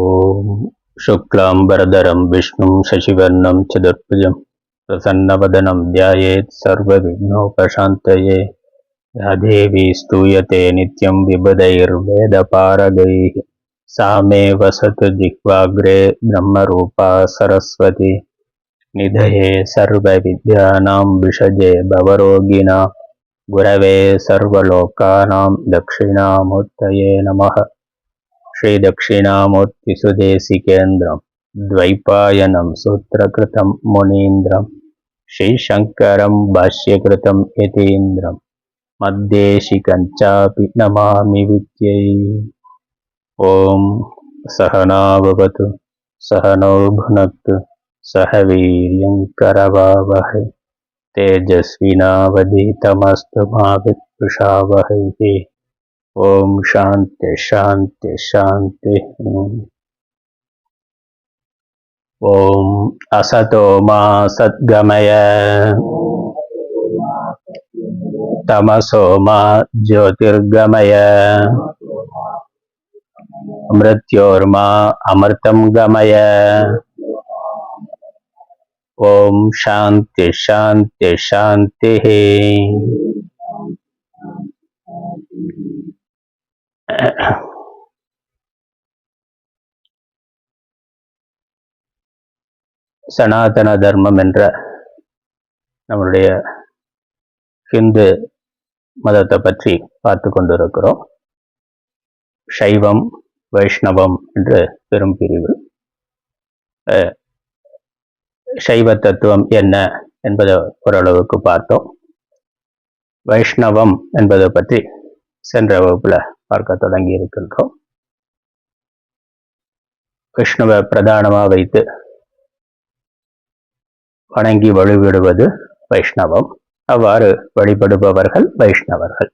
ॐ शुक्लाम्बरधरं विष्णुं शशिवर्णं चतुर्भुजं प्रसन्नवदनं ध्यायेत् सर्वविघ्नोपशान्तये या देवी स्तूयते नित्यं विबुधैर्वेदपारगैः सा मे वसतु जिह्वाग्रे ब्रह्मरूपा सरस्वती निधये सर्वविद्यानां विषजे भवरोगिणा गुरवे सर्वलोकानां दक्षिणामूर्तये नमः श्रीदक्षिणामूर्तिसुदेशिकेन्द्रं द्वैपायनं सूत्रकृतं मुनीन्द्रं श्रीशङ्करं भाष्यकृतं यतीन्द्रं मद्देशिकञ्चापि नमामि विद्यै। ॐ सहना भवतु सहनौ भुनक्तु सह वीर्यङ्करवावहै तेजस्विनावधीतमस्तु मा विद्विषावहैः ओम शांति शांति शांति। ओम असतो मा सद्गमय। तमसो मा ज्योतिर्गमय। मृत्योर्मा अमृतम गमय। ओम शांति शांति शांति। சனாதன தர்மம் என்ற நம்மளுடைய ஹிந்து மதத்தை பற்றி பார்த்து கொண்டிருக்கிறோம். சைவம் வைஷ்ணவம் என்று பெரும் பிரிவு. அஹ், சைவ தத்துவம் என்ன என்பதை ஓரளவுக்கு பார்த்தோம். வைஷ்ணவம் என்பதை பற்றி சென்ற வகுப்புல பார்க்க தொடங்கி இருக்கின்றோம் விஷ்ணுவை பிரதானமா வைத்து வணங்கி வழிபடுவது வைஷ்ணவம். அவ்வாறு வழிபடுபவர்கள் வைஷ்ணவர்கள்.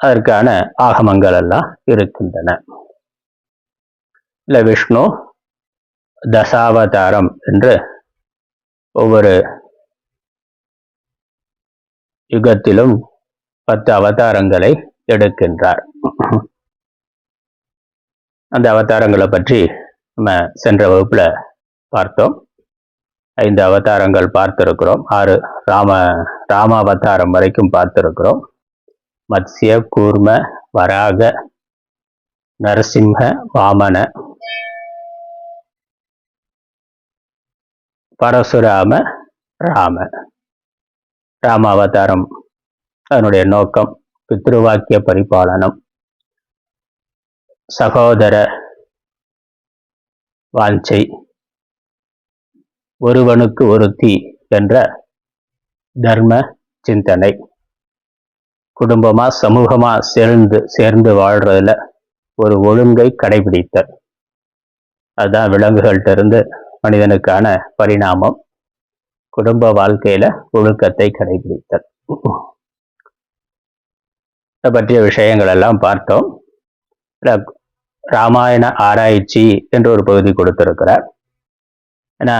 அதற்கான ஆகமங்கள் எல்லாம் இருக்கின்றன. இல்ல விஷ்ணு தசாவதாரம் என்று ஒவ்வொரு யுகத்திலும் பத்து அவதாரங்களை எடுக்கின்றார். அந்த அவதாரங்களை பற்றி நம்ம சென்ற வகுப்புல பார்த்தோம். ஐந்து அவதாரங்கள் பார்த்திருக்கிறோம். ஆறு ராம ராம அவதாரம் வரைக்கும் பார்த்திருக்கிறோம். மத்ய கூர்ம வராக நரசிம்ம வாமன பரசுராம ராம. ராம அவதாரம் அதனுடைய நோக்கம் பித்ருவாக்கிய பரிபாலனம். சகோதர வாஞ்சை ஒருவனுக்கு ஒருத்தி என்ற தர்ம சிந்தனை. குடும்பமா சமூகமா சேர்ந்து சேர்ந்து வாழ்றதுல ஒரு ஒழுங்கை கடைபிடித்தல். அதுதான் விலங்குகள்கிட்ட இருந்து மனிதனுக்கான பரிணாமம். குடும்ப வாழ்க்கையில ஒழுக்கத்தை கடைபிடித்தல். இதை பற்றிய விஷயங்கள் எல்லாம் பார்த்தோம் ராமாயண ஆராய்ச்சி என்று ஒரு பகுதி கொடுத்திருக்கிறார். ஏன்னா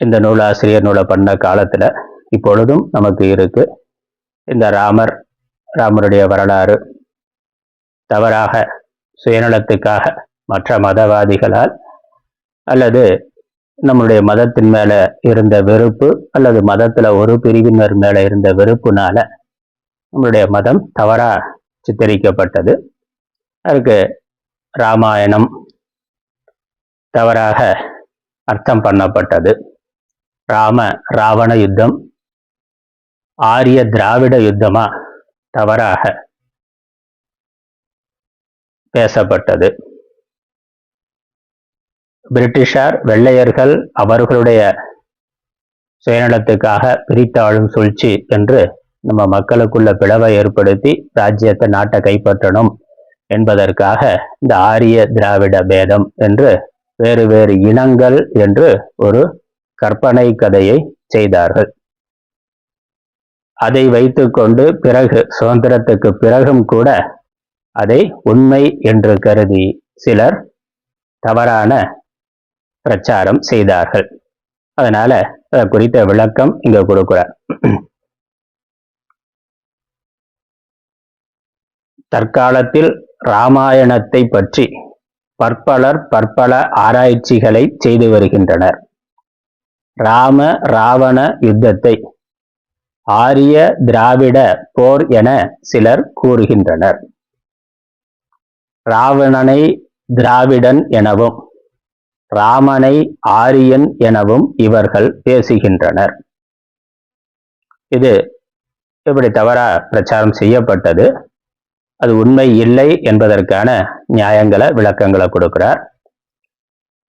இந்த நூலாசிரியர் நூலை பண்ண காலத்துல இப்பொழுதும் நமக்கு இருக்கு. இந்த ராமர் ராமருடைய வரலாறு தவறாக சுயநலத்துக்காக மற்ற மதவாதிகளால் அல்லது நம்மளுடைய மதத்தின் மேல இருந்த வெறுப்பு அல்லது மதத்துல ஒரு பிரிவினர் மேல இருந்த வெறுப்புனால நம்மளுடைய மதம் தவறா சித்தரிக்கப்பட்டது. அதுக்கு ராமாயணம் தவறாக அர்த்தம் பண்ணப்பட்டது. ராம ராவண யுத்தம் ஆரிய திராவிட யுத்தமா தவறாக பேசப்பட்டது. பிரிட்டிஷார் வெள்ளையர்கள் அவர்களுடைய சுயநலத்துக்காக பிரித்தாளும் சூழ்ச்சி என்று நம்ம மக்களுக்குள்ள பிளவை ஏற்படுத்தி ராஜ்யத்தை நாட்டை கைப்பற்றணும் என்பதற்காக இந்த ஆரிய திராவிட பேதம் என்று வேறு வேறு இனங்கள் என்று ஒரு கற்பனை கதையை செய்தார்கள். அதை வைத்துக்கொண்டு பிறகு சுதந்திரத்துக்கு பிறகும் கூட அதை உண்மை என்று கருதி சிலர் தவறான பிரச்சாரம் செய்தார்கள். அதனால அதை குறித்த விளக்கம் இங்க கொடுக்கிறார் தற்காலத்தில் இராமாயணத்தை பற்றி பற்பலர் பற்பல ஆராய்ச்சிகளை செய்து வருகின்றனர். ராம ராவண யுத்தத்தை ஆரிய திராவிட போர் என சிலர் கூறுகின்றனர். ராவணனை திராவிடன் எனவும் ராமனை ஆரியன் எனவும் இவர்கள் பேசுகின்றனர். இது இப்படி தவறா பிரச்சாரம் செய்யப்பட்டது. அது உண்மை இல்லை என்பதற்கான நியாயங்களை விளக்கங்களை கொடுக்கிறார்.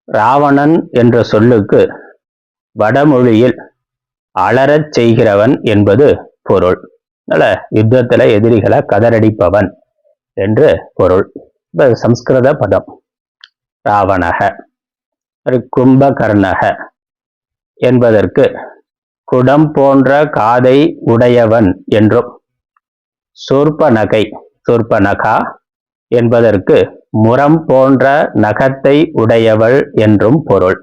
ராவணன் என்ற சொல்லுக்கு வடமொழியில் அலறச் செய்கிறவன் என்பது பொருள். அதனால யுத்தத்துல எதிரிகளை கதறடிப்பவன் என்று பொருள். இப்போ சம்ஸ்கிருத பதம். ராவணக. கும்பகர்ணக என்பதற்கு குடம் போன்ற காதை உடையவன் என்றும் சூர்பநகை நகா என்பதற்கு முரம் போன்ற நகத்தை உடையவள் என்றும் பொருள்.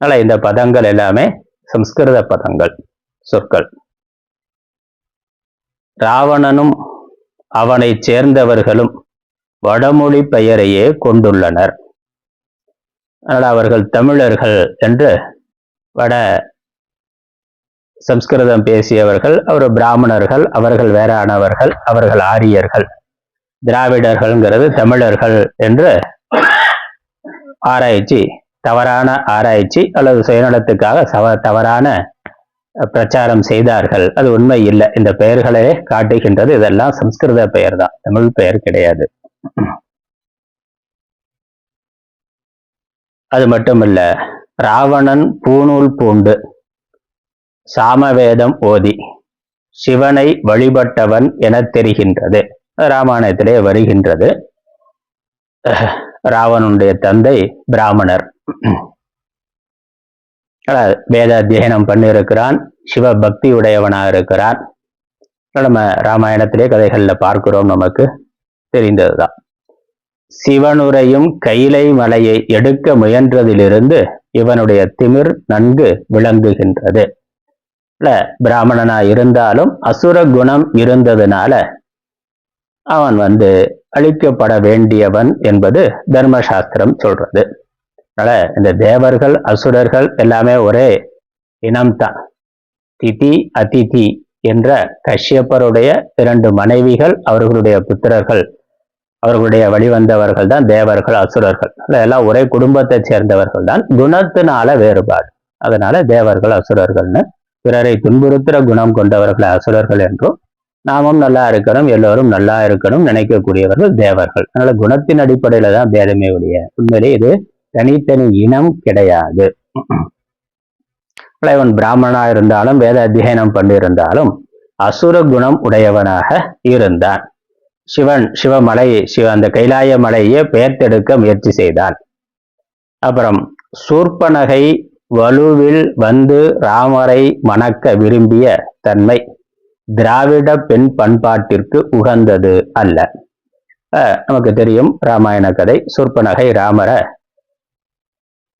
அதனால இந்த பதங்கள் எல்லாமே சம்ஸ்கிருத பதங்கள் சொற்கள். ராவணனும் அவனை சேர்ந்தவர்களும் வடமொழி பெயரையே கொண்டுள்ளனர். அதனால் அவர்கள் தமிழர்கள் என்று வட சம்ஸ்கிருதம் பேசியவர்கள் அவர் பிராமணர்கள் அவர்கள் வேறானவர்கள் அவர்கள் ஆரியர்கள். திராவிடர்கள்ங்கிறது தமிழர்கள் என்று ஆராய்ச்சி தவறான ஆராய்ச்சி அல்லது சுயநலத்துக்காக சவ தவறான பிரச்சாரம் செய்தார்கள். அது உண்மை இல்லை. இந்த பெயர்களே காட்டுகின்றது. இதெல்லாம் சம்ஸ்கிருத பெயர் தான் தமிழ் பெயர் கிடையாது. அது மட்டுமல்ல ராவணன் பூநூல் பூண்டு சாமவேதம் ஓதி சிவனை வழிபட்டவன் என தெரிகின்றது. ராமாயணத்திலே வருகின்றது. ராவனுடைய தந்தை பிராமணர். வேத அத்தியனம் பண்ணியிருக்கிறான் சிவ பக்தி உடையவனாக இருக்கிறான் நம்ம ராமாயணத்திலே கதைகள்ல பார்க்கிறோம் நமக்கு தெரிந்ததுதான். சிவனுரையும் கைலை மலையை எடுக்க முயன்றதிலிருந்து இவனுடைய திமிர் நன்கு விளங்குகின்றது. பிராமணனா இருந்தாலும் அசுர குணம் இருந்ததுனால அவன் வந்து அழிக்கப்பட வேண்டியவன் என்பது தர்மசாஸ்திரம் சொல்றது. அதனால இந்த தேவர்கள் அசுரர்கள் எல்லாமே ஒரே இனம்தான். திதி அதிதி என்ற கஷ்யப்பருடைய இரண்டு மனைவிகள் அவர்களுடைய புத்திரர்கள் அவர்களுடைய வழிவந்தவர்கள் தான் தேவர்கள் அசுரர்கள். எல்லாம் ஒரே குடும்பத்தை சேர்ந்தவர்கள் தான். குணத்தினால வேறுபாடு. அதனால தேவர்கள் அசுரர்கள்னு பிறரை துன்புறுத்துற குணம் கொண்டவர்கள் அசுரர்கள் என்றும் நாமும் நல்லா இருக்கணும் எல்லோரும் நல்லா இருக்கணும் நினைக்கக்கூடியவர்கள் தேவர்கள். அதனால குணத்தின் அடிப்படையில தான் பேதமே உடைய உண்மையிலே இது தனித்தனி இனம் கிடையாது. இவன் பிராமணா இருந்தாலும் வேத அத்தியனம் பண்ணியிருந்தாலும் அசுர குணம் உடையவனாக இருந்தான். சிவன் சிவமலை சிவ அந்த கைலாய மலையே பெயர்த்தெடுக்க முயற்சி செய்தான். அப்புறம் சூர்பனகை வலுவில் வந்து ராமரை மணக்க விரும்பிய தன்மை. திராவிட பெண் பண்பாட்டிற்கு உகந்தது அல்ல. நமக்கு தெரியும் ராமாயண கதை சொற்பநகை ராமரை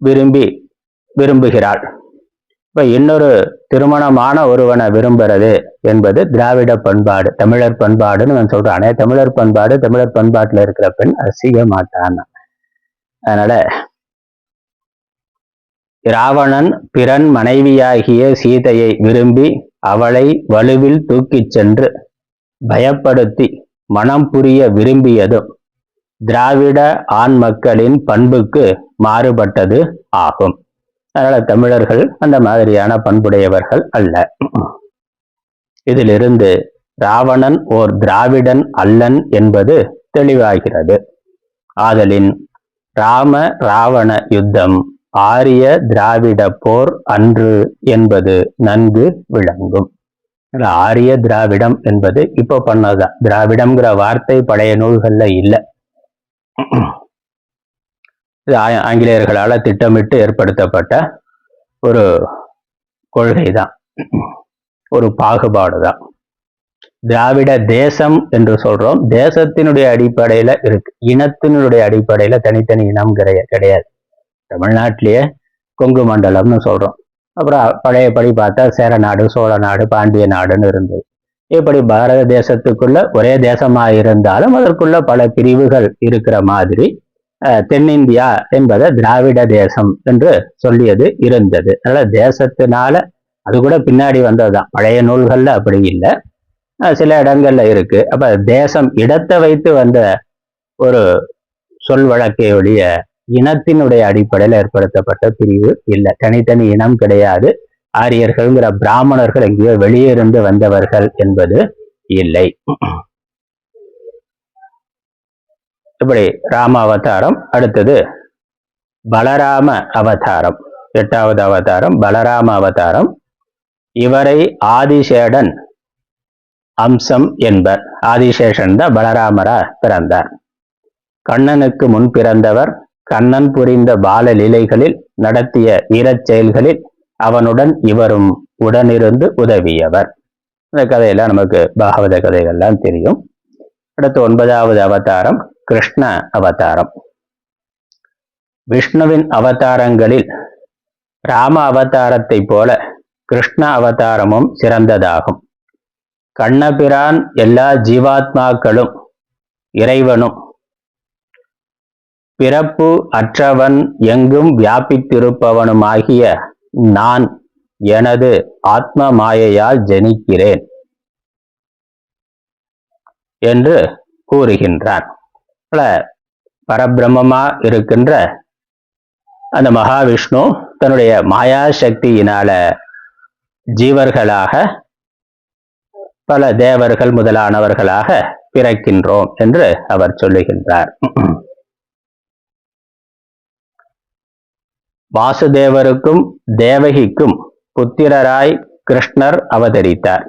விரும்பி விரும்புகிறாள். இப்ப இன்னொரு திருமணமான ஒருவனை விரும்புறது என்பது திராவிட பண்பாடு தமிழர் பண்பாடுன்னு நான் சொல்றானே தமிழர் பண்பாடு தமிழர் பண்பாட்டில் இருக்கிற பெண் அசிக மாட்டான் அதனால ராவணன் பிறன் மனைவியாகிய சீதையை விரும்பி அவளை வலுவில் தூக்கிச் சென்று பயப்படுத்தி மனம் புரிய விரும்பியதும் திராவிட ஆண் மக்களின் பண்புக்கு மாறுபட்டது ஆகும். அதனால தமிழர்கள் அந்த மாதிரியான பண்புடையவர்கள் அல்ல. இதிலிருந்து ராவணன் ஓர் திராவிடன் அல்லன் என்பது தெளிவாகிறது. ஆதலின் ராம ராவண யுத்தம் ஆரிய திராவிட போர் அன்று என்பது நன்கு விளங்கும். ஆரிய திராவிடம் என்பது இப்போ பண்ணதுதான் திராவிடம்ங்கிற வார்த்தை பழைய நூல்கள்ல இல்லை. இது ஆங்கிலேயர்களால் திட்டமிட்டு ஏற்படுத்தப்பட்ட ஒரு கொள்கை தான் ஒரு பாகுபாடு தான் திராவிட தேசம் என்று சொல்றோம். தேசத்தினுடைய அடிப்படையில இருக்கு. இனத்தினுடைய அடிப்படையில தனித்தனி இனம் கிடையாது. தமிழ்நாட்டிலேயே கொங்கு மண்டலம்னு சொல்றோம். அப்புறம் பழையபடி பார்த்தா சேர நாடு சோழ நாடு பாண்டிய நாடுன்னு இருந்தது. இப்படி பாரத தேசத்துக்குள்ள ஒரே தேசமாக இருந்தாலும் அதற்குள்ள பல பிரிவுகள் இருக்கிற மாதிரி தென்னிந்தியா என்பதை திராவிட தேசம் என்று சொல்லியது இருந்தது. அதனால் தேசத்தினால அது கூட பின்னாடி வந்ததுதான். பழைய நூல்கள்ல அப்படி இல்லை. சில இடங்கள்ல இருக்கு. அப்ப தேசம் இடத்தை வைத்து வந்த ஒரு சொல் வழக்கையுடைய இனத்தினுடைய அடிப்படையில் ஏற்படுத்தப்பட்ட பிரிவு இல்லை. தனித்தனி இனம் கிடையாது. ஆரியர்கள்ங்கிற பிராமணர்கள் எங்கேயோ வெளியே இருந்து வந்தவர்கள் என்பது இல்லை. இப்படி ராம அவதாரம். அடுத்தது பலராம அவதாரம். எட்டாவது அவதாரம் பலராம அவதாரம். இவரை ஆதிசேடன் அம்சம் என்பர். ஆதிசேஷன் தான் பலராமரா பிறந்தார். கண்ணனுக்கு முன் பிறந்தவர் கண்ணன் புரிந்த பால லீலைகளில் நடத்திய வீரச் செயல்களில் அவனுடன் இவரும் உடனிருந்து உதவியவர். இந்த கதையெல்லாம் நமக்கு பாகவத கதைகள்லாம் தெரியும். அடுத்து ஒன்பதாவது அவதாரம் கிருஷ்ண அவதாரம். விஷ்ணுவின் அவதாரங்களில் ராம அவதாரத்தை போல கிருஷ்ண அவதாரமும் சிறந்ததாகும். கண்ணபிரான் எல்லா ஜீவாத்மாக்களும் இறைவனும் பிறப்பு அற்றவன் எங்கும் வியாபித்திருப்பவனுமாகிய நான் எனது ஆத்ம மாயையால் ஜனிக்கிறேன் என்று கூறுகின்றான். பல பரபிரம்மமா இருக்கின்ற அந்த மகாவிஷ்ணு தன்னுடைய மாயா சக்தியினால ஜீவர்களாக பல தேவர்கள் முதலானவர்களாக பிறக்கின்றோம் என்று அவர் சொல்லுகின்றார். வாசுதேவருக்கும் தேவகிக்கும் புத்திரராய் கிருஷ்ணர் அவதரித்தார்.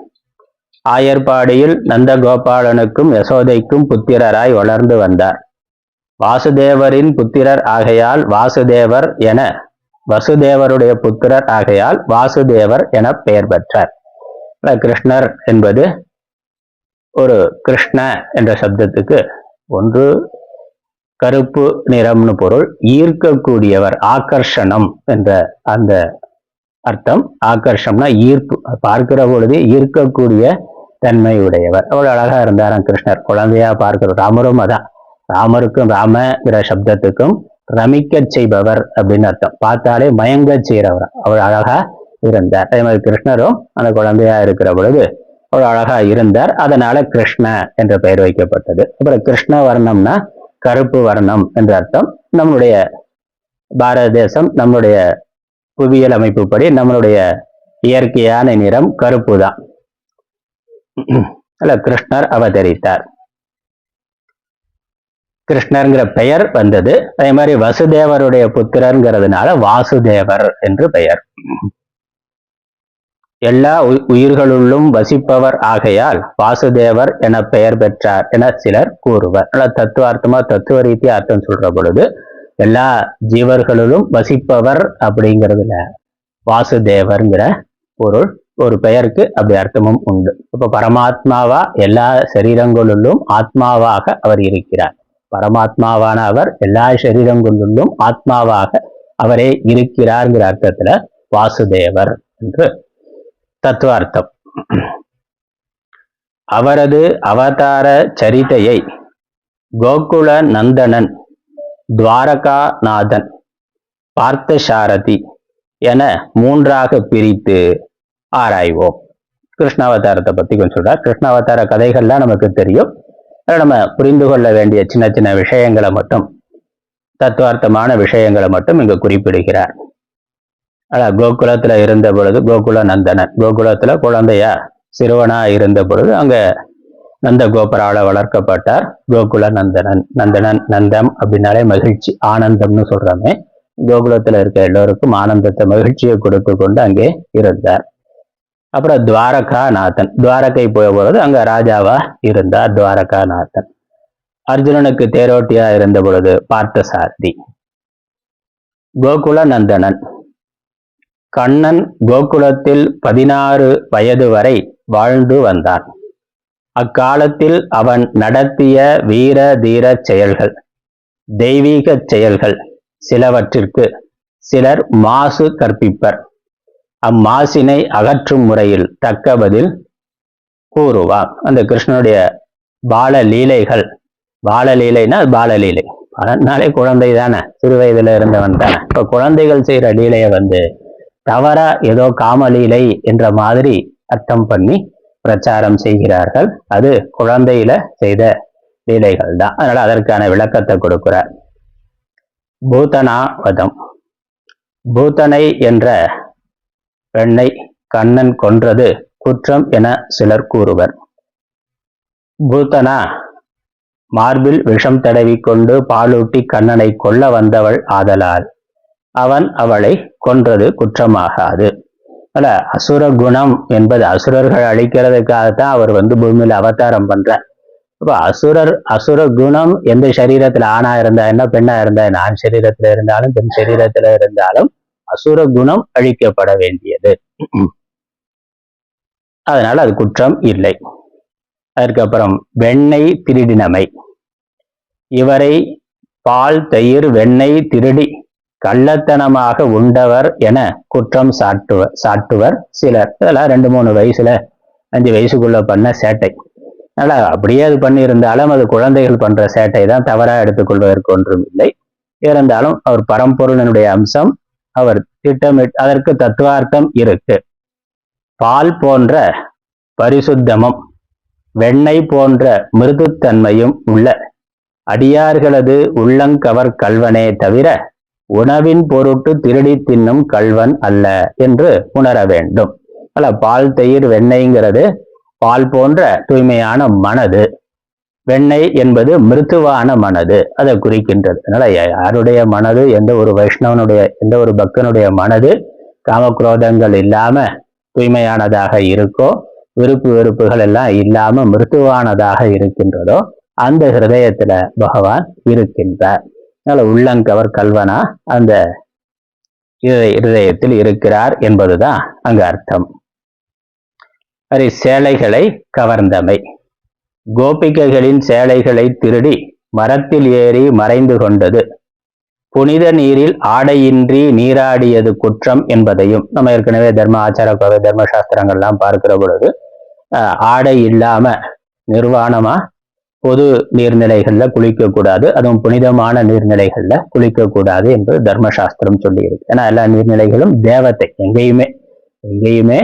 ஆயர்பாடியில் நந்தகோபாலனுக்கும் யசோதைக்கும் புத்திரராய் வளர்ந்து வந்தார். வாசுதேவரின் புத்திரர் ஆகையால் வாசுதேவர் என வசுதேவருடைய புத்திரர் ஆகையால் வாசுதேவர் என பெயர் பெற்றார். கிருஷ்ணர் என்பது ஒரு கிருஷ்ண என்ற சப்தத்துக்கு ஒன்று கருப்பு நிறம்னு பொருள். ஈர்க்கக்கூடியவர் ஆகர்ஷணம் என்ற அந்த அர்த்தம். ஆகர்ஷம்னா ஈர்ப்பு. பார்க்கிற பொழுது ஈர்க்கக்கூடிய தன்மை உடையவர் அவ்வளவு அழகா இருந்தாராம் கிருஷ்ணர். குழந்தையா பார்க்கிற ராமரும் அதான். ராமருக்கும் ராமங்கிற சப்தத்துக்கும் ரமிக்கச் செய்பவர் அப்படின்னு அர்த்தம். பார்த்தாலே மயங்க செய்கிறவர். அவ்வளவு அழகா இருந்தார். அதே மாதிரி கிருஷ்ணரும் அந்த குழந்தையா இருக்கிற பொழுது அவ்வளவு அழகா இருந்தார். அதனால கிருஷ்ண என்ற பெயர் வைக்கப்பட்டது. அப்புறம் கிருஷ்ண வர்ணம்னா கருப்பு வர்ணம் என்ற அர்த்தம். நம்முடைய பாரத தேசம் நம்முடைய புவியியல் அமைப்புப்படி நம்மளுடைய இயற்கையான நிறம் கருப்பு தான் அல்ல கிருஷ்ணர் அவதரித்தார். கிருஷ்ணர்ங்கிற பெயர் வந்தது. அதே மாதிரி வசுதேவருடைய புத்திரங்கிறதுனால வாசுதேவர் என்று பெயர். எல்லா உயிர்களுள்ளும் வசிப்பவர் ஆகையால் வாசுதேவர் என பெயர் பெற்றார் என சிலர் கூறுவர். ஆனால் தத்துவார்த்தமா தத்துவ ரீதியா அர்த்தம் சொல்ற பொழுது எல்லா ஜீவர்களிலும் வசிப்பவர் அப்படிங்கிறதுல வாசுதேவர்ங்கிற பொருள் ஒரு பெயருக்கு அப்படி அர்த்தமும் உண்டு. இப்ப பரமாத்மாவா எல்லா சரீரங்களிலும் ஆத்மாவாக அவர் இருக்கிறார். பரமாத்மாவான அவர் எல்லா சரீரங்களிலும் ஆத்மாவாக அவரே இருக்கிறார்ங்கிற அர்த்தத்துல வாசுதேவர் என்று தத்துவார்த்தம். அவரது அவதார சரிதையை கோகுல நந்தனன் துவாரகாநாதன் பார்த்தசாரதி என மூன்றாக பிரித்து ஆராய்வோம். கிருஷ்ணாவதாரத்தை பத்தி கொஞ்சம் சொல்றார். கிருஷ்ணாவதார கதைகள்லாம் நமக்கு தெரியும். நம்ம புரிந்து கொள்ள வேண்டிய சின்ன சின்ன விஷயங்களை மட்டும் தத்துவார்த்தமான விஷயங்களை மட்டும் இங்கு குறிப்பிடுகிறார். அதான் கோகுலத்துல இருந்த பொழுது கோகுல நந்தனன். கோகுலத்துல குழந்தையா சிறுவனா இருந்த பொழுது அங்க நந்த கோபரால வளர்க்கப்பட்டார் கோகுல நந்தனன். நந்தனன் நந்தம் அப்படின்னாலே மகிழ்ச்சி ஆனந்தம்னு சொல்றோமே. கோகுலத்துல இருக்க எல்லோருக்கும் ஆனந்தத்தை மகிழ்ச்சியை கொடுத்து கொண்டு அங்கே இருந்தார். அப்புறம் துவாரகாநாதன். துவாரகை போய பொழுது அங்க ராஜாவா இருந்தார் துவாரகா நாத்தன் அர்ஜுனனுக்கு தேரோட்டியா இருந்த பொழுது பார்த்தசாரதி. கோகுல நந்தனன். கண்ணன் கோகுலத்தில் பதினாறு வயது வரை வாழ்ந்து வந்தான். அக்காலத்தில் அவன் நடத்திய வீர தீர செயல்கள் தெய்வீக செயல்கள் சிலவற்றிற்கு சிலர் மாசு கற்பிப்பர். அம்மாசினை அகற்றும் முறையில் தக்க பதில் கூறுவார் அந்த கிருஷ்ணனுடைய பாலலீலைகள் பாலலீலைனா பாலலீலை. பாலன்னாலே குழந்தை தானே சிறு வயதுல இருந்தவன் தானே. இப்ப குழந்தைகள் செய்யற லீலையை வந்து தவறா ஏதோ காமலீலை என்ற மாதிரி அர்த்தம் பண்ணி பிரச்சாரம் செய்கிறார்கள். அது குழந்தையில செய்த லீலைகள் தான் அதனால அதற்கான விளக்கத்தை கொடுக்கிறார். பூதனாவதம் பூதனை என்ற பெண்ணை கண்ணன் கொன்றது குற்றம் என சிலர் கூறுவர். பூதனா மார்பில் விஷம் தடவிக்கொண்டு பாலூட்டி கண்ணனை கொல்ல வந்தவள் ஆதலால். அவன் அவளை கொன்றது குற்றமாகாது. அல்ல அசுர குணம் என்பது அசுரர்கள் அழிக்கிறதுக்காகத்தான் அவர் வந்து பூமியில அவதாரம் பண்றார். அப்ப அசுரர் அசுர குணம் எந்த சரீரத்துல ஆணா இருந்தா என்ன பெண்ணா இருந்தா என்ன ஆண் சரீரத்துல இருந்தாலும் பெண் சரீரத்துல இருந்தாலும் அசுர குணம் அழிக்கப்பட வேண்டியது. அதனால அது குற்றம் இல்லை. அதற்கப்புறம் வெண்ணெய் திருடினமை. இவரை பால் தயிர் வெண்ணெய் திருடி கள்ளத்தனமாக உண்டவர் என குற்றம் சாட்டுவர் சாட்டுவர் சிலர். இதெல்லாம் ரெண்டு மூணு வயசுல அஞ்சு வயசுக்குள்ள பண்ண சேட்டை. அதனால அப்படியே அது பண்ணியிருந்தாலும் அது குழந்தைகள் பண்ற சேட்டை தான் தவறா எடுத்துக்கொள்வதற்கு ஒன்றும் இல்லை. இருந்தாலும் அவர் பரம்பொருளனுடைய அம்சம் அவர் திட்டமிட்டு அதற்கு தத்துவார்த்தம் இருக்கு. பால் போன்ற பரிசுத்தமும் வெண்ணெய் போன்ற மிருதுத்தன்மையும் உள்ள அடியார்களது உள்ளங்கவர் கல்வனே தவிர உணவின் பொருட்டு திருடி தின்னும் கல்வன் அல்ல என்று உணர வேண்டும். அல்ல பால் தயிர் வெண்ணெய்ங்கிறது பால் போன்ற தூய்மையான மனது. வெண்ணெய் என்பது மிருத்துவான மனது. அதை குறிக்கின்றது. அதனால யாருடைய மனது எந்த ஒரு வைஷ்ணவனுடைய எந்த ஒரு பக்தனுடைய மனது காமக்ரோதங்கள் இல்லாம தூய்மையானதாக இருக்கோ விருப்பு வெறுப்புகள் எல்லாம் இல்லாம மிருத்துவானதாக இருக்கின்றதோ அந்த ஹிருதயத்துல பகவான் இருக்கின்றார். அதனால உள்ளங்கவர் கல்வனா அந்த இருதயத்தில் இருக்கிறார் என்பதுதான் அங்கு அர்த்தம். அது சேலைகளை கவர்ந்தமை. கோபிகைகளின் சேலைகளை திருடி மரத்தில் ஏறி மறைந்து கொண்டது. புனித நீரில் ஆடையின்றி நீராடியது குற்றம் என்பதையும் நம்ம ஏற்கனவே தர்ம ஆச்சார கோவை தர்மசாஸ்திரங்கள்லாம் பார்க்கிற பொழுது ஆடை இல்லாம நிர்வாணமா பொது நீர்நிலைகள்ல குளிக்கக்கூடாது. அதுவும் புனிதமான நீர்நிலைகள்ல குளிக்கக்கூடாது என்பது தர்மசாஸ்திரம் சொல்லி இருக்கு ஏன்னா எல்லா நீர்நிலைகளும் தேவத்தை எங்கேயுமே எங்கேயுமே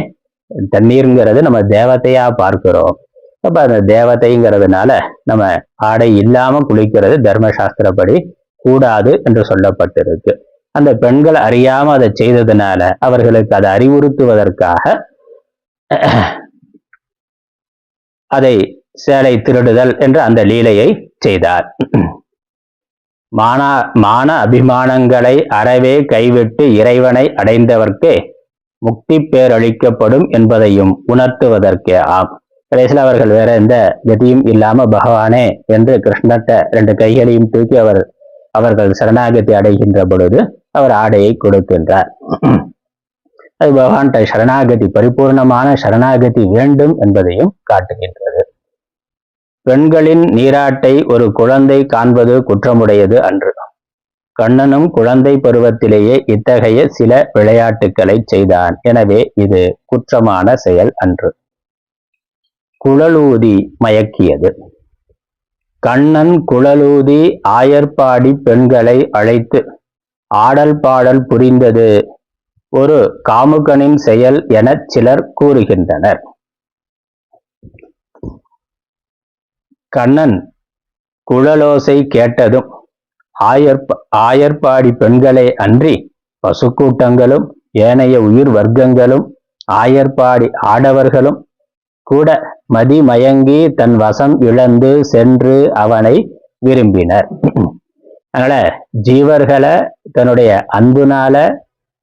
தண்ணீருங்கிறது நம்ம தேவத்தையா பார்க்கிறோம். அப்ப அந்த தேவதைங்கிறதுனால நம்ம ஆடை இல்லாம குளிக்கிறது தர்மசாஸ்திரப்படி கூடாது என்று சொல்லப்பட்டிருக்கு. அந்த பெண்கள் அறியாம அதை செய்ததுனால அவர்களுக்கு அதை அறிவுறுத்துவதற்காக அதை சேலை திருடுதல் என்ற அந்த லீலையை செய்தார். மானா மான அபிமானங்களை அறவே கைவிட்டு இறைவனை அடைந்தவர்க்கே முக்தி பேரளிக்கப்படும் என்பதையும் உணர்த்துவதற்கே ஆம். கடைசியில் அவர்கள் வேற எந்த கதியும் இல்லாம பகவானே என்று கிருஷ்ணட்ட ரெண்டு கைகளையும் தூக்கி அவர் அவர்கள் சரணாகதி அடைகின்ற பொழுது அவர் ஆடையை கொடுக்கின்றார். அது பகவான்கிட்ட சரணாகதி பரிபூர்ணமான சரணாகதி வேண்டும் என்பதையும் காட்டுகின்றது. பெண்களின் நீராட்டை ஒரு குழந்தை காண்பது குற்றமுடையது அன்று. கண்ணனும் குழந்தை பருவத்திலேயே இத்தகைய சில விளையாட்டுக்களை செய்தான். எனவே இது குற்றமான செயல் அன்று. குழலூதி மயக்கியது. கண்ணன் குழலூதி ஆயர்பாடி பெண்களை அழைத்து ஆடல் பாடல் புரிந்தது. ஒரு காமுகனின் செயல் என சிலர் கூறுகின்றனர். கண்ணன் குழலோசை கேட்டதும் ஆயர்ப ஆயர்பாடி பெண்களே அன்றி பசுக்கூட்டங்களும் ஏனைய உயிர் வர்க்கங்களும் ஆயர்பாடி ஆடவர்களும் கூட மதிமயங்கி தன் வசம் இழந்து சென்று அவனை விரும்பினர். அதனால ஜீவர்களை தன்னுடைய அன்புனால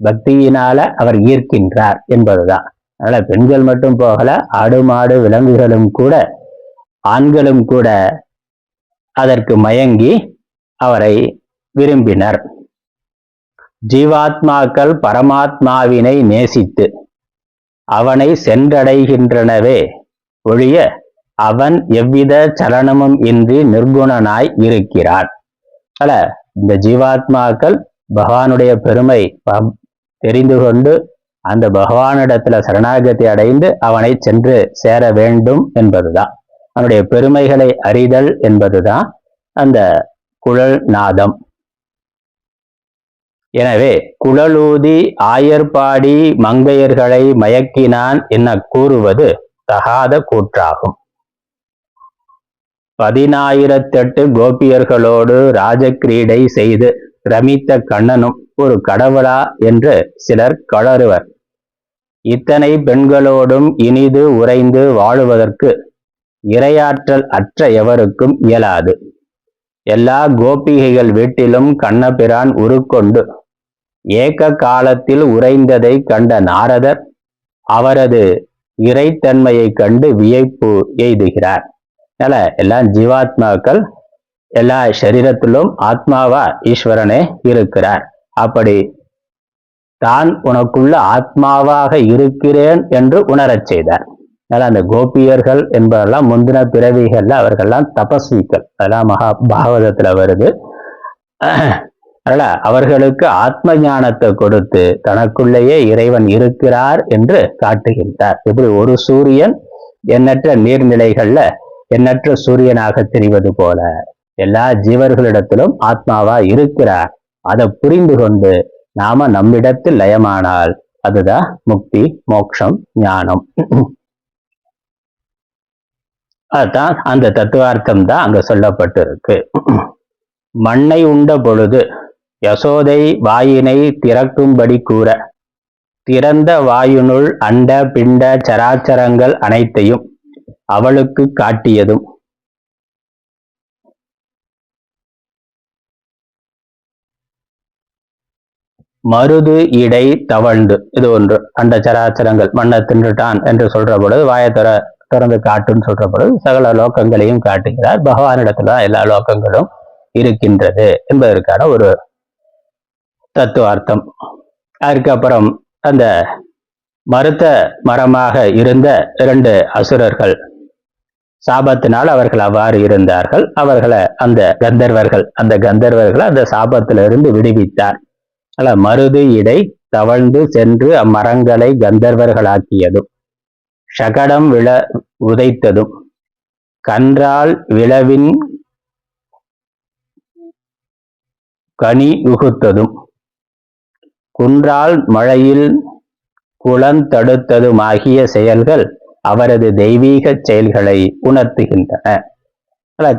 பக்தியினால அவர் ஈர்க்கின்றார் என்பதுதான். அதனால பெண்கள் மட்டும் போகல ஆடு மாடு விலங்குகளும் கூட ஆண்களும் கூட அதற்கு மயங்கி அவரை விரும்பினர். ஜீவாத்மாக்கள் பரமாத்மாவினை நேசித்து அவனை சென்றடைகின்றனவே ஒழிய அவன் எவ்வித சலனமும் இன்றி நிர்குணனாய் இருக்கிறான். அல்ல இந்த ஜீவாத்மாக்கள் பகவானுடைய பெருமை தெரிந்து கொண்டு அந்த பகவானிடத்துல சரணாகதி அடைந்து அவனை சென்று சேர வேண்டும் என்பதுதான். அவனுடைய பெருமைகளை அறிதல் என்பதுதான் அந்த குழல் நாதம். எனவே குழலூதி ஆயர்பாடி மங்கையர்களை மயக்கினான் என கூறுவது தகாத கூற்றாகும். பதினாயிரத்தெட்டு கோபியர்களோடு ராஜக்கிரீடை செய்து ரமித்த கண்ணனும் ஒரு கடவுளா என்று சிலர் கலறுவர் இத்தனை பெண்களோடும் இனிது உறைந்து வாழுவதற்கு இரையாற்றல் அற்ற எவருக்கும் இயலாது. எல்லா கோபிகைகள் வீட்டிலும் கண்ணபிரான் உருக்கொண்டு ஏக காலத்தில் உறைந்ததை கண்ட நாரதர் அவரது இறைத்தன்மையை கண்டு வியப்பு எய்துகிறார். அதனால எல்லாம் ஜீவாத்மாக்கள் எல்லா சரீரத்திலும் ஆத்மாவா ஈஸ்வரனே இருக்கிறார். அப்படி தான் உனக்குள்ள ஆத்மாவாக இருக்கிறேன் என்று உணரச் செய்தார். அதனால அந்த கோபியர்கள் என்பதெல்லாம் முந்தின பிறவிகள்ல அவர்கள்லாம் தபஸ்விகள் அதெல்லாம் மகா பாகவதத்துல வருது. அதனால அவர்களுக்கு ஆத்ம ஞானத்தை கொடுத்து தனக்குள்ளேயே இறைவன் இருக்கிறார் என்று காட்டுகின்றார். இப்படி ஒரு சூரியன் எண்ணற்ற நீர்நிலைகள்ல எண்ணற்ற சூரியனாக தெரிவது போல எல்லா ஜீவர்களிடத்திலும் ஆத்மாவா இருக்கிறார். அதை புரிந்து கொண்டு நாம நம்மிடத்தில் லயமானால் அதுதான் முக்தி மோட்சம் ஞானம். அதுதான் அந்த தத்துவார்த்தம் தான் அங்க சொல்லப்பட்டிருக்கு. மண்ணை உண்ட பொழுது யசோதை வாயினை திறக்கும்படி கூற திறந்த வாயுனுள் அண்ட பிண்ட சராச்சரங்கள் அனைத்தையும் அவளுக்கு காட்டியதும். மருது இடை தவழ்ந்து இது ஒன்று அண்ட சராச்சரங்கள் மண்ணை தின்றுட்டான் என்று சொல்ற பொழுது வாயத்தர திறந்து காட்டுன்னு சொல்ற பொழுது சகல லோக்கங்களையும் காட்டுகிறார். பகவானிடத்துல எல்லா லோக்கங்களும் இருக்கின்றது என்பதற்கான ஒரு தத்துவார்த்தம். அதுக்கப்புறம் அந்த மருத்த மரமாக இருந்த இரண்டு அசுரர்கள் சாபத்தினால் அவர்கள் அவ்வாறு இருந்தார்கள். அவர்களை அந்த கந்தர்வர்கள் அந்த கந்தர்வர்களை அந்த சாபத்திலிருந்து விடுவித்தார். அல்ல மருது இடை தவழ்ந்து சென்று அம்மரங்களை கந்தர்வர்களாக்கியதும். ஷகடம் விழ உதைத்ததும் கன்றால் விளவின் கனி உகுத்ததும் குன்றால் மழையில் குளந்தடுத்ததுமாகிய செயல்கள் அவரது தெய்வீக செயல்களை உணர்த்துகின்றன.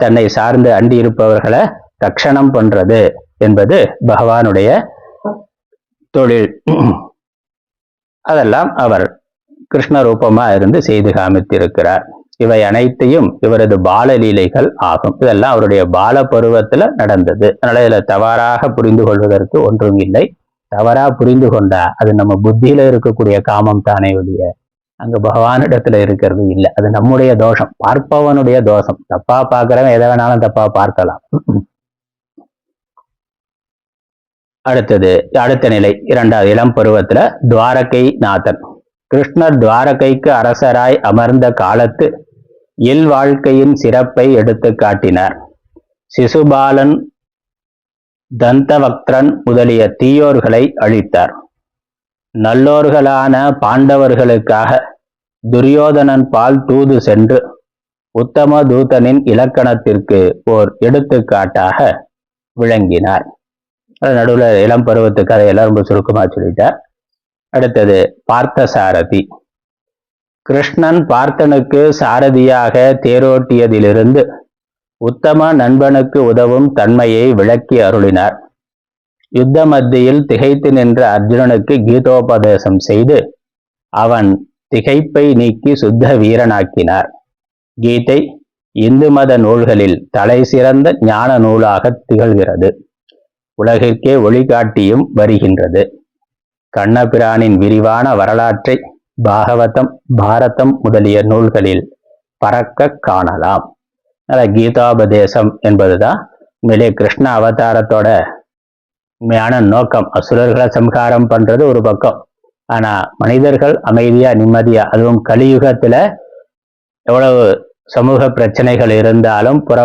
தன்னை சார்ந்து அண்டி இருப்பவர்களை தக்ஷணம் பண்றது என்பது பகவானுடைய தொழில். அதெல்லாம் அவர் கிருஷ்ண ரூபமா இருந்து செய்து காமித்திருக்கிறார். இவை அனைத்தையும் இவரது பாலலீலைகள் ஆகும். இதெல்லாம் அவருடைய பால பருவத்துல நடந்தது. அதனால இதுல தவறாக புரிந்து கொள்வதற்கு ஒன்றும் இல்லை. தவறா புரிந்து கொண்டா அது நம்ம புத்தியில இருக்கக்கூடிய காமம் தானே ஒழிய அங்க பகவானிடத்துல இருக்கிறது இல்லை. அது நம்முடைய தோஷம் பார்ப்பவனுடைய தோஷம். தப்பா பார்க்கிறவன் எதை வேணாலும் தப்பா பார்க்கலாம். அடுத்தது அடுத்த நிலை இரண்டாவது இளம் பருவத்துல துவாரகை நாதன் கிருஷ்ணர் துவாரகைக்கு அரசராய் அமர்ந்த காலத்து இல் வாழ்க்கையின் சிறப்பை எடுத்து காட்டினார். சிசுபாலன் தந்தவக்திரன் முதலிய தீயோர்களை அழித்தார். நல்லோர்களான பாண்டவர்களுக்காக துரியோதனன் பால் தூது சென்று உத்தம தூதனின் இலக்கணத்திற்கு ஓர் எடுத்துக்காட்டாக விளங்கினார். நடுவில் இளம் பருவத்து கதை ரொம்ப சுருக்கமாக சொல்லிட்டார். அடுத்தது பார்த்த சாரதி கிருஷ்ணன் பார்த்தனுக்கு சாரதியாக தேரோட்டியதிலிருந்து உத்தம நண்பனுக்கு உதவும் தன்மையை விளக்கி அருளினார். யுத்த மத்தியில் திகைத்து நின்ற அர்ஜுனனுக்கு கீதோபதேசம் செய்து அவன் திகைப்பை நீக்கி சுத்த வீரனாக்கினார். கீதை இந்து மத நூல்களில் தலை சிறந்த ஞான நூலாக திகழ்கிறது. உலகிற்கே ஒளிகாட்டியும் வருகின்றது. கண்ணபிரானின் விரிவான வரலாற்றை பாகவதம் பாரதம் முதலிய நூல்களில் பறக்க காணலாம். கீதாபதேசம் என்பதுதான் உண்மையிலே கிருஷ்ண அவதாரத்தோட உண்மையான நோக்கம். அசுரர்களை சம்ஹாரம் பண்றது ஒரு பக்கம். ஆனா மனிதர்கள் அமைதியா நிம்மதியா அதுவும் கலியுகத்துல எவ்வளவு சமூக பிரச்சனைகள் இருந்தாலும் புற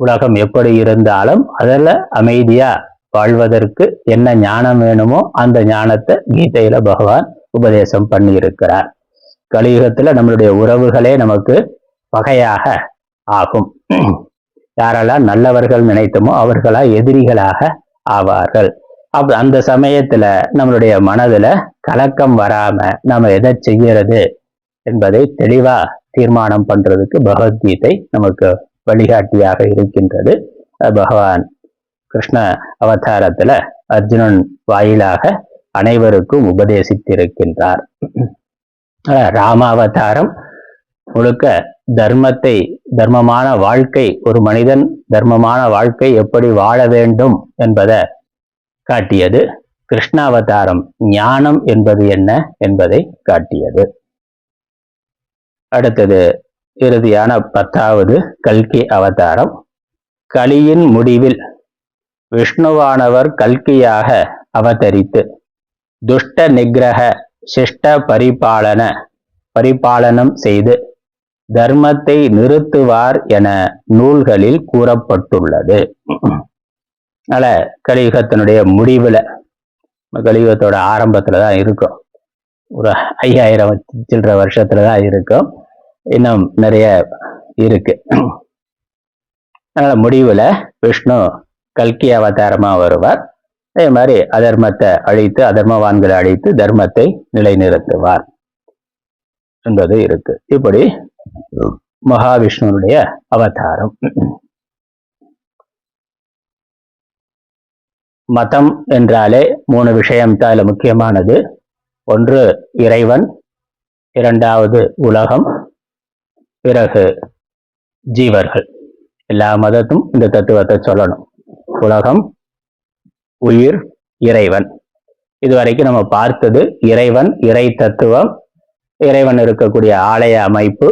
உலகம் எப்படி இருந்தாலும் அதில் அமைதியா வாழ்வதற்கு என்ன ஞானம் வேணுமோ அந்த ஞானத்தை கீதையில பகவான் உபதேசம் பண்ணி இருக்கிறார் கலியுகத்துல நம்மளுடைய உறவுகளே நமக்கு பகையாக ஆகும். யாரெல்லாம் நல்லவர்கள் நினைத்தமோ அவர்களா எதிரிகளாக ஆவார்கள். அப் அந்த சமயத்துல நம்மளுடைய மனதுல கலக்கம் வராம நம்ம எதை செய்யறது என்பதை தெளிவா தீர்மானம் பண்றதுக்கு பகவத்கீதை நமக்கு வழிகாட்டியாக இருக்கின்றது. பகவான் கிருஷ்ண அவதாரத்துல அர்ஜுனன் வாயிலாக அனைவருக்கும் உபதேசித்திருக்கின்றார். ராமாவதாரம் முழுக்க தர்மத்தை தர்மமான வாழ்க்கை ஒரு மனிதன் தர்மமான வாழ்க்கை எப்படி வாழ வேண்டும் என்பதை காட்டியது. கிருஷ்ணாவதாரம் ஞானம் என்பது என்ன என்பதை காட்டியது. அடுத்தது இறுதியான பத்தாவது கல்கி அவதாரம். கலியின் முடிவில் விஷ்ணுவானவர் கல்கியாக அவதரித்து துஷ்ட நிகிரக சிஷ்ட பரிபாலன பரிபாலனம் செய்து தர்மத்தை நிறுத்துவார் என நூல்களில் கூறப்பட்டுள்ளது. அதனால கலியுகத்தினுடைய முடிவுல கலியுகத்தோட ஆரம்பத்தில் தான் இருக்கும். ஒரு ஐயாயிரம் சில்லற வருஷத்துல தான் இருக்கும். இன்னும் நிறைய இருக்கு. அதனால முடிவுல விஷ்ணு கல்கி அவதாரமா வருவார். அதே மாதிரி அதர்மத்தை அழித்து அதர்மவான்களை அழித்து தர்மத்தை நிலைநிறுத்துவார். என்பது இருக்கு. இப்படி மகாவிஷ்ணுனுடைய அவதாரம். மதம் என்றாலே மூணு விஷயம்தான் இதுல முக்கியமானது. ஒன்று இறைவன். இரண்டாவது உலகம். பிறகு ஜீவர்கள். எல்லா மதத்தும் இந்த தத்துவத்தை சொல்லணும். உலகம் உயிர் இறைவன். இதுவரைக்கும் நம்ம பார்த்தது இறைவன் இறை தத்துவம் இறைவன் இருக்கக்கூடிய ஆலய அமைப்பு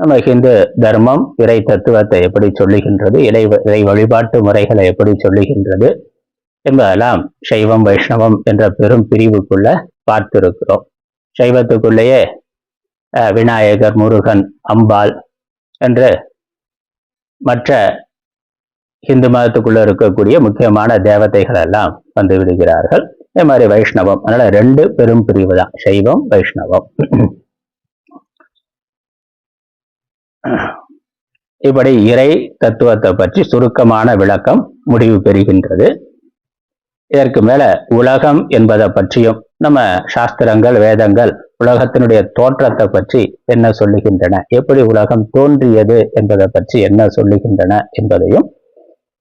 நம்ம ஹிந்து தர்மம் இறை தத்துவத்தை எப்படி சொல்லுகின்றது இறை இறை வழிபாட்டு முறைகளை எப்படி சொல்லுகின்றது என்பதெல்லாம் சைவம் வைஷ்ணவம் என்ற பெரும் பிரிவுக்குள்ள பார்த்திருக்கிறோம். சைவத்துக்குள்ளேயே விநாயகர் முருகன் அம்பாள் என்று மற்ற இந்து மதத்துக்குள்ள இருக்கக்கூடிய முக்கியமான தேவதைகள் எல்லாம் வந்து விடுகிறார்கள். அதே மாதிரி வைஷ்ணவம். அதனால ரெண்டு பெரும் பிரிவு தான். சைவம் வைஷ்ணவம். இப்படி இறை தத்துவத்தை பற்றி சுருக்கமான விளக்கம் முடிவு பெறுகின்றது. இதற்கு மேல உலகம் என்பதை பற்றியும் நம்ம சாஸ்திரங்கள் வேதங்கள் உலகத்தினுடைய தோற்றத்தை பற்றி என்ன சொல்லுகின்றன? எப்படி உலகம் தோன்றியது என்பதை பற்றி என்ன சொல்லுகின்றன என்பதையும்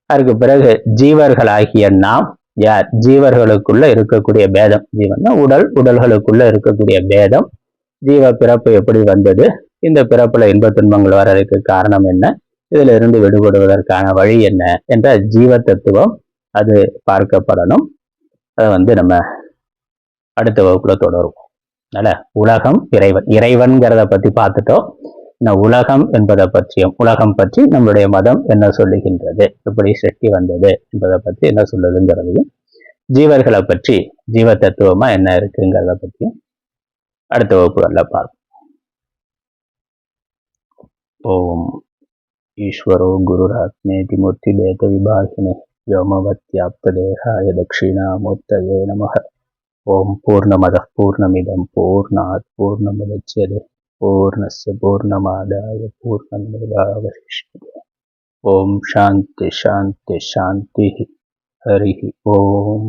அதுக்கு பிறகு ஜீவர்களாகிய நாம் யார்? ஜீவர்களுக்குள்ள இருக்கக்கூடிய பேதம். ஜீவன் உடல் உடல்களுக்குள்ள இருக்கக்கூடிய பேதம். ஜீவ பிறப்பு எப்படி வந்தது? இந்த பிறப்புல இன்ப துன்பங்கள் வர்றதுக்கு காரணம் என்ன? இதுல இருந்து விடுபடுவதற்கான வழி என்ன? என்ற ஜீவ தத்துவம் அது பார்க்கப்படணும். அதை வந்து நம்ம அடுத்த வகுப்புல தொடரும் அதனால உலகம் இறைவன். இறைவன்கிறத பத்தி பார்த்துட்டோம். உலகம் என்பதை பற்றியும் உலகம் பற்றி நம்மளுடைய மதம் என்ன சொல்லுகின்றது எப்படி சிருஷ்டி வந்தது என்பதை பற்றி என்ன சொல்லுதுங்கிறதையும் ஜீவர்களை பற்றி ஜீவ தத்துவமா என்ன இருக்குங்கிறத பற்றியும் அடுத்த வகுப்புகள்ல பார்ப்போம் ஓம் ஈஸ்வரோ குருராத்மேதி மூர்த்தி பேத விபாகினே व्योमवत्याप्तदेहाय दक्षिणामूर्तये नमः ॐ पूर्णमदः पूर्णमिदं पूर्णात् पूर्णमुदच्यते પૂર્ણસ્ય પૂર્ણમાદાય પૂર્ણમેવાવશિષ્યતે ઓમ શાંતિ શાંતિ શાંતિ હરિ ઓમ